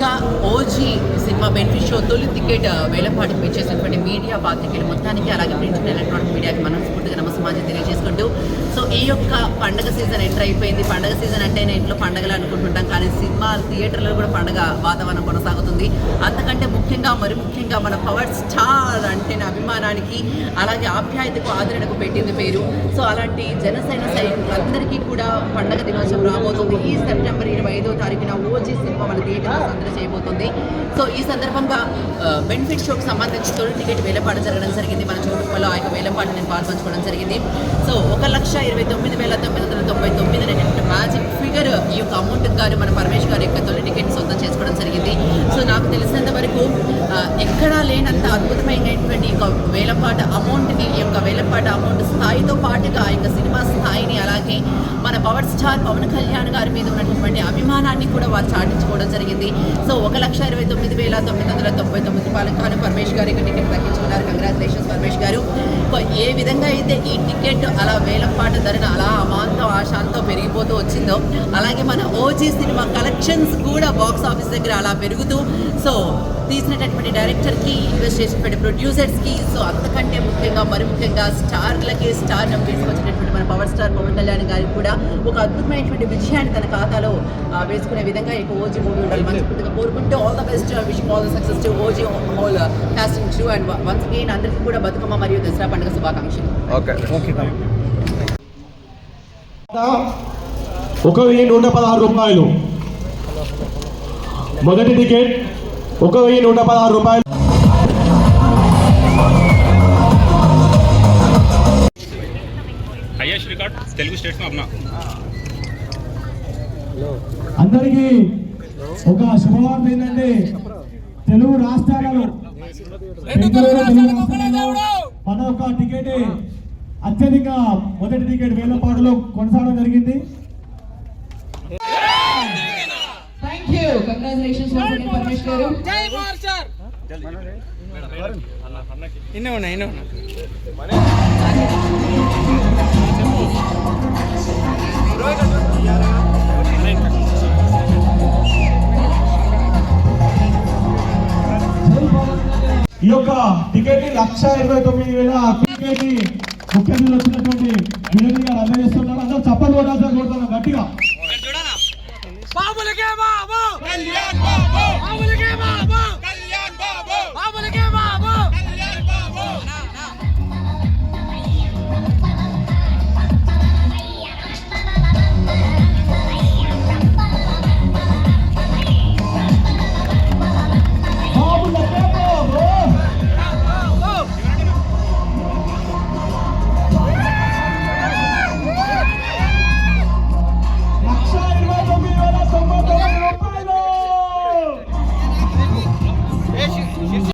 ముందుగా OG cinema benefit show తొలి ticket వేలపాటికి పెంచేసినటువంటి మీడియా బాధ్యతలు మొత్తానికి అలాగే ప్రింట్ ఎలక్ట్రానిక్ మీడియాకి మనస్ఫూర్తిగా నమస్మాజం తెలియజేసుకుంటూ సో ఈ యొక్క పండగ సీజన్ ఎంటర్ అయిపోయింది. పండగ సీజన్ అంటే ఇంట్లో పండగలు అనుకుంటుంటాం కానీ సినిమా థియేటర్లో కూడా పండగ వాతావరణం కొనసాగుతుంది. అంతకంటే ముఖ్యంగా మరి ముఖ్యంగా మన పవర్ స్టార్ అంటే అభిమానానికి అలాగే ఆప్యాయతకు ఆదరణకు పెట్టింది పేరు. సో అలాంటి జనసేన సైనికులందరికీ కూడా పండగ దినోత్సవం రాబోతుంది. ఈ సెప్టెంబర్ ఇరవై ఐదో తారీఖున ఓజీ సినిమా మన థియేటర్ సందడి చేయబోతుంది. సో ఈ సందర్భంగా బెనిఫిట్ షోకి సంబంధించి తొలి టికెట్ వేలపాటు జరగడం జరిగింది. మన చోటుపల్లో ఆ యొక్క వేలపాటు నేను పాల్పంచుకోవడం జరిగింది. సో ఒక లక్ష ఇరవై తొమ్మిది వేల తొమ్మిది వందల తొంభై తొమ్మిది అనేటువంటి మ్యాజిక్ ఫిగర్ ఈ యొక్క అమౌంట్ గారు మన పరమేష్ గారి యొక్క తొలి టికెట్ సొంతం చేసుకోవడం జరిగింది. సో నాకు తెలిసినంత వరకు ఎక్కడా లేనంత అద్భుతమైనటువంటి వేలపాట అమౌంట్ని ఈ యొక్క వేలపాట అమౌంట్ స్థాయితో పాటుగా ఆ యొక్క సినిమా స్థాయిని అలాగే మన పవర్ స్టార్ పవన్ కళ్యాణ్ గారి మీద ఉన్నటువంటి అభిమానాన్ని కూడా వారు చాటించుకోవడం జరిగింది. సో ఒక లక్ష ఇరవై తొమ్మిది వేల తొమ్మిది వందల తొంభై తొమ్మిది రూపాయలకు పరమేష్ గారి టికెట్ తగ్గించుకున్నారు కంగ్రాచులేషన్స్ పరమేష్ గారు. సో ఏ విధంగా అయితే ఈ టికెట్ అలా వేలంపాట ధరను అలా అమాంత ఆశాంతం పెరిగిపోతూ వచ్చిందో అలాగే మన ఓజీ సినిమా కలెక్షన్స్ కూడా బాక్స్ ఆఫీస్ దగ్గర అలా పెరుగుతూ సో తీసినటువంటి డైరెక్టర్కి ఇన్వెస్ట్ చేసినటువంటి ప్రొడ్యూసర్స్కి సో అంతకంటే ముఖ్యంగా మరి ముఖ్యంగా స్టార్లకి స్టార్ తీసుకొచ్చినటువంటి మన పవర్ స్టార్ పవన్ కళ్యాణ్ గారికి కూడా ఒక అద్భుతమైనటువంటి విజయాన్ని తన ఖాతాలో వేసుకునే విధంగా ఇక ఓజీ మూవీ ఉండాలి. మనస్ఫూర్తిగా కోరుకుంటూ all the best wishing all the success to OG whole casting shoe and once again అందరికీ కూడా బతుకమ్మ మరియు దసరా పండుగ శుభాకాంక్షలు. ఓకే ఒక వెయ్యి నూట పదహారు రూపాయలు. మొదటి టికెట్ ఒక వెయ్యి నూట పదహారు రూపాయలు. అందరికి అందరికీ ఒక శుభవార్త ఏంటంటే తెలుగు రాష్ట్రాలలో పదొక టికెట్ అత్యధిక మొదటి టికెట్ వేల పాటలో కొనసాగడం జరిగింది. ఈ యొక్క టికెట్ లక్ష ఇరవై తొమ్మిది వేల టికెట్ ముఖ్యమంత్రులు వచ్చినటువంటి వినోద్ గారు అందజేస్తున్నారు అందరూ చప్పట్లు కొట్టాల్సిన గట్టిగా.